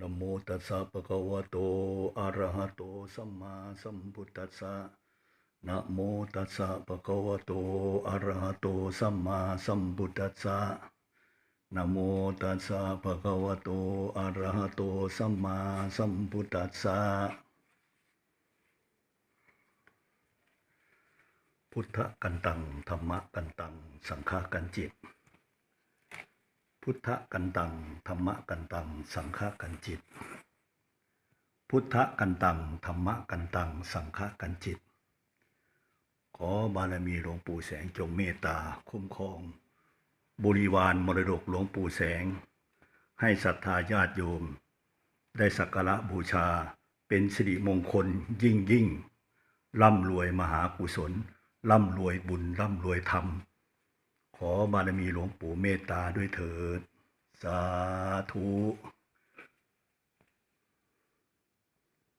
นโมตัสสะภะคะวะโตอะระหะโตสัมมาสัมพุทธัสสะนะโมตัสสะภะคะวะโตอะระหะโตสัมมาสัมพุทธัสสะนะโมตัสสะภะคะวะโตอะระหะโตสัมมาสัมพุทธัสสะพุทธกันตังธรรมะกันตัง สังฆกันจิต พุทธกันตังธรรมกันตัง สังฆกันจิต พุทธกันตังธรรมกันตัง สังฆกันจิต ขอบารมีหลวงปู่แสงจงเมตตาคุ้มครอง บริวารมรดกหลวงปู่แสง ให้ศรัทธาญาติโยม ได้สักการะบูชาเป็นสิริมงคลยิ่งยิ่งร่ำรวยมหากุศล ร่ำรวยบุญ ร่ำรวยธรรม ขอบารมีหลวงปู่เมตตาด้วยเถิด สาธุ